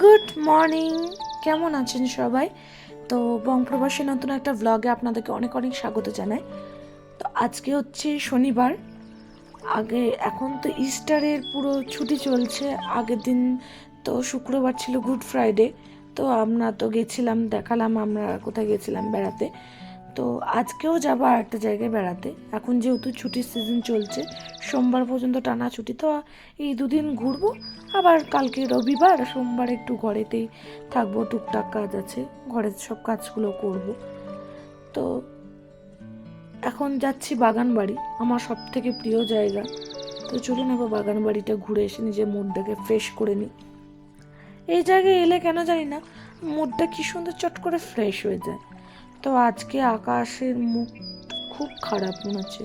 Good morning. কেমন আছেন সবাই? তো বংপ্রবাসী নতুন একটা ব্লগে আপনাদেরকে অনেক অনেক স্বাগত জানাই। তো আজকে হচ্ছে শনিবার। আগে এখন তো ইস্টারের পুরো ছুটি চলছে, আগের দিন তো শুক্রবার ছিল গুড ফ্রাইডে তো আমরা তো গেছিলাম, দেখালাম আমরা কোথায় গেছিলাম বেড়াতে। তো আজকেও যাব আর একটা জায়গায় বেড়াতে। এখন যেহেতু ছুটির সিজন চলছে, সোমবার পর্যন্ত টানা ছুটি, তো এই দুদিন ঘুরবো। আবার কালকে রবিবার, সোমবার একটু ঘরেতেই থাকব, টুকটাক কাজ আছে, ঘরের সব কাজগুলো করব। তো এখন যাচ্ছি বাগান বাড়ি আমার সব থেকে প্রিয় জায়গা। তো চলুন এবার বাগান বাড়িটা ঘুরে এসে নিজের মুডটাকে ফ্রেশ করে নিই। এই জায়গায় এলে কেন জানি না, মুডটা কি সুন্দর চট করে ফ্রেশ হয়ে যায়। তো আজকে আকাশের মুখ খুব খারাপ মনে হচ্ছে।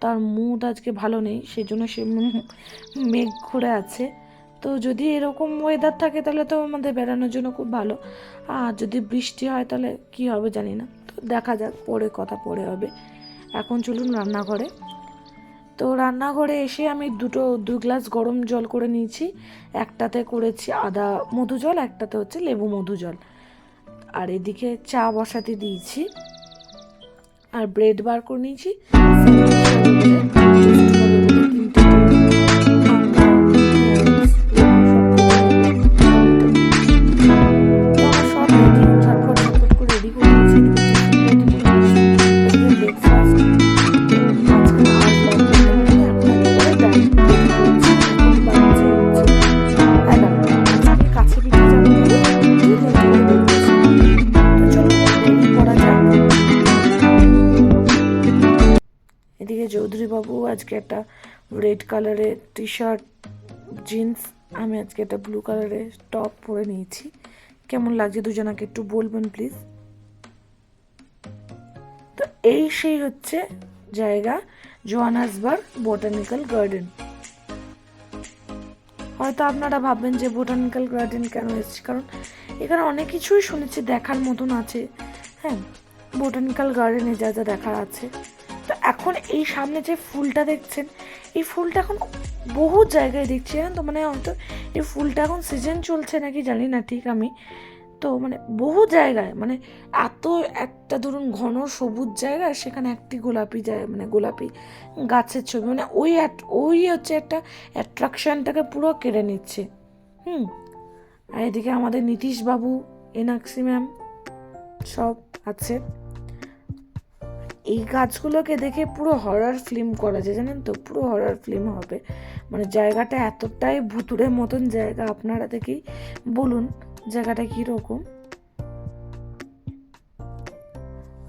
তার মুড আজকে ভালো নেই সেই জন্য সে মেঘ ঘুরে আছে। তো যদি এরকম ওয়েদার থাকে তাহলে তো আমাদের বেড়ানোর জন্য খুব ভালো। আর যদি বৃষ্টি হয় তাহলে কি হবে জানি না। তো দেখা যাক, পরে কথা পরে হবে। এখন চলুন রান্নাঘরে। তো রান্নাঘরে এসে আমি দুটো, দু গ্লাস গরম জল করে নিয়েছি। একটাতে করেছি আদা মধু জল, একটাতে হচ্ছে লেবু মধু জল। আর এদিকে চা বসাতে দিয়েছি। আর ব্রেড বার করে নিয়েছি। আজকে একটা রেড কালারের টি শার্ট জিন্স আমি আজকে একটা ব্লু কালারের টপ পরে নিয়েছি। কেমন লাগছে দুজনাকে একটু বলবেন প্লিজ তো এই সেই হচ্ছে জায়গা জোহানাসবার্গ বোটানিক্যাল গার্ডেন হয়তো আপনারা ভাববেন যে বোটানিক্যাল গার্ডেন কেন এসেছি? কারণ এখানে অনেক কিছুই শুনেছি, দেখার মতন আছে। হ্যাঁ বোটানিক্যাল গার্ডেনে যা যা দেখার আছে। এখন এই সামনে যে ফুলটা দেখছেন, এই ফুলটা এখন বহু জায়গায় দেখছি, জানেন তো? মানে হয়তো এই ফুলটা এখন সিজন চলছে নাকি জানি না ঠিক আমি। তো মানে বহু জায়গায় মানে এত একটা ধরুন ঘন সবুজ জায়গা, সেখানে একটি গোলাপি জায়গা মানে গোলাপি গাছের ছবি মানে ওই ওই হচ্ছে একটা অ্যাট্রাকশনটাকে পুরো কেড়ে নিচ্ছে। হুম? আর এদিকে আমাদের নীতিশবাবু এনাক্সি ম্যাম, সব আছে। এই গাছগুলোকে দেখে পুরো হরর ফিল্ম করা যায়, জানেন তো? পুরো হরর ফিল্ম হবে। মানে জায়গাটা এতটাই ভুতুরের মতন জায়গা, আপনারা দেখেই বলুন জায়গাটা কীরকম।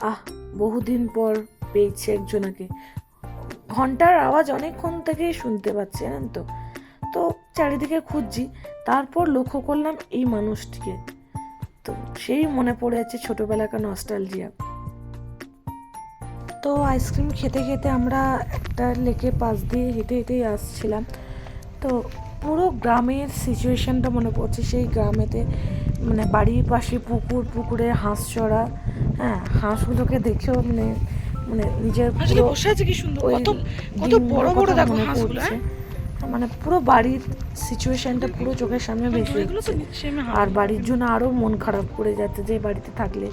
আহ, বহুদিন পর পেয়েছি একজনাকে। ঘণ্টার আওয়াজ অনেকক্ষণ থেকেই শুনতে পাচ্ছি, জানেন তো? তো চারিদিকে খুঁজছি, তারপর লক্ষ্য করলাম এই মানুষটিকে। তো সেই মনে পড়ে যাচ্ছে ছোটোবেলাকার নস্টালজিয়া তো আইসক্রিম খেতে খেতে আমরা একটা লেকের পাশ দিয়ে হেঁটে হেঁটেই আসছিলাম। তো পুরো গ্রামের সিচুয়েশনটা মনে পড়ছে। সেই গ্রামেতে মানে বাড়ির পাশে পুকুর পুকুরে হাঁস চড়া হ্যাঁ হাঁসগুলোকে দেখেও মানে মানে নিজের পুরো বসে আছে কি সুন্দর? কত কত বড় বড় কথা দেখো হাঁসগুলো হ্যাঁ? মানে পুরো বাড়ির সিচুয়েশনটা পুরো চোখের সামনে ভেসে। নিচে আমি আর বাড়ির জন্য আরও মন খারাপ করে যাচ্ছে যে বাড়িতে থাকলে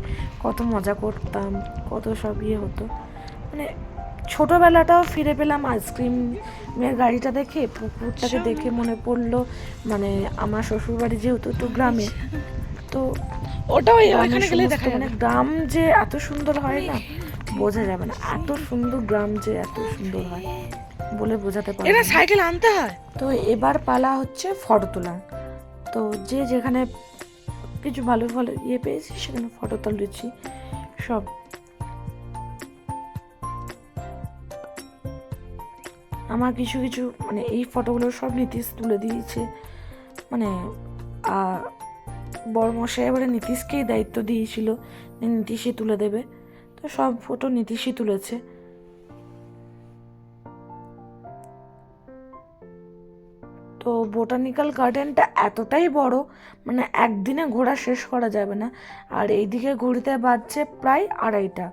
কত মজা করতাম কত সব ইয়ে হতো। মানে ছোটোবেলাটাও ফিরে পেলাম আইসক্রিমের গাড়িটা দেখে পুকুরটাকে দেখে মনে পড়ল মানে আমার শ্বশুরবাড়ি যেহেতু একটু গ্রামে তো ওটাও মানে গ্রাম যে এত সুন্দর হয় না বোঝা যাবে না এত সুন্দর গ্রাম যে এত সুন্দর হয় বলে বোঝাতে পারব এরা না। সাইকেল আনতে হয়? তো এবার পালা হচ্ছে ফটো তোলা। তো যে যেখানে কিছু ভালো ভালো ইয়ে পেয়েছি সেখানে ফটো তুলেছি সব আমার কিছু কিছু মানে এই ফটোগুলো সব নীতিশ তুলে দিয়েছে। মানে বড়মশাই এবারে নীতিশকেই দায়িত্ব দিয়েছিল নীতিশই তুলে দেবে। তো সব ফটো নীতিশই তুলেছে। তো বোটানিক্যাল গার্ডেনটা এতটাই বড় মানে একদিনে ঘোরা শেষ করা যাবে না। আর এইদিকে ঘড়িতে বাজছে প্রায় আড়াইটা।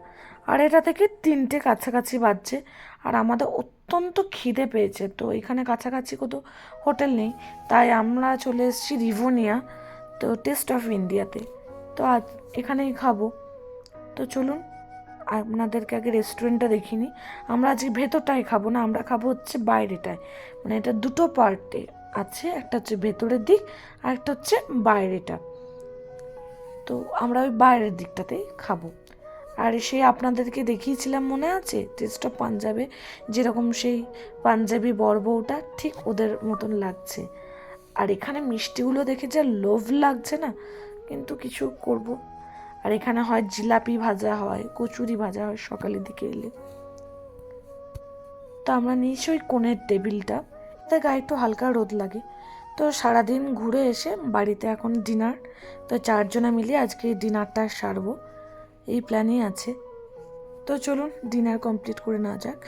আড়াইটা থেকে তিনটে কাছাকাছি বাজছে। আর আমাদের অত্যন্ত খিদে পেয়েছে। তো এখানে কাছাকাছি কোথাও হোটেল নেই। তাই আমরা চলে এসেছি রিভোনিয়া, তো টেস্ট অফ ইন্ডিয়াতে। তো আজ এখানেই খাব। তো চলুন, আপনাদেরকে আগে রেস্টুরেন্টটা দেখিনি আমরা আজকে ভেতরটায় খাব না, আমরা খাব হচ্ছে বাইরেটায়। মানে এটা দুটো পার্টে আছে, একটা হচ্ছে ভেতরের দিক আর একটা হচ্ছে বাইরেটা। তো আমরা ওই বাইরের দিকটাতেই খাব। আর সেই আপনাদেরকে দেখিয়েছিলাম মনে আছে? টেস্ট অফ পাঞ্জাবে যেরকম সেই পাঞ্জাবি বড়বউটা ঠিক ওদের মতন লাগছে। আর এখানে মিষ্টিগুলো দেখে যা লোভ লাগছে না, কিন্তু কিছু করব। আর এখানে হয় জিলাপি ভাজা হয়, কচুরি ভাজা হয় সকালের দিকে এলে। তো আমরা নিয়েছি ওই কোণের টেবিলটা। তার গায়ে একটু হালকা রোদ লাগে। তো সারাদিন ঘুরে এসে বাড়িতে এখন ডিনার তো চারজনা মিলে আজকে ডিনারটা সারবো। এই প্ল্যানই আছে। তো চলুন, ডিনার কমপ্লিট করে নেওয়া যাক।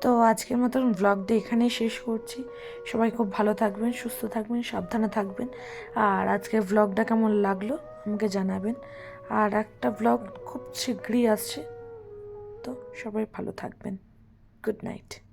তো আজকের মতন ব্লগটা এখানেই শেষ করছি। সবাই খুব ভালো থাকবেন, সুস্থ থাকবেন, সাবধানে থাকবেন। আর আজকের ব্লগটা কেমন লাগল আমাকে জানাবেন। আর একটা ব্লগ খুব শীঘ্রই আসছে। তো সবাই ভালো থাকবেন। Good night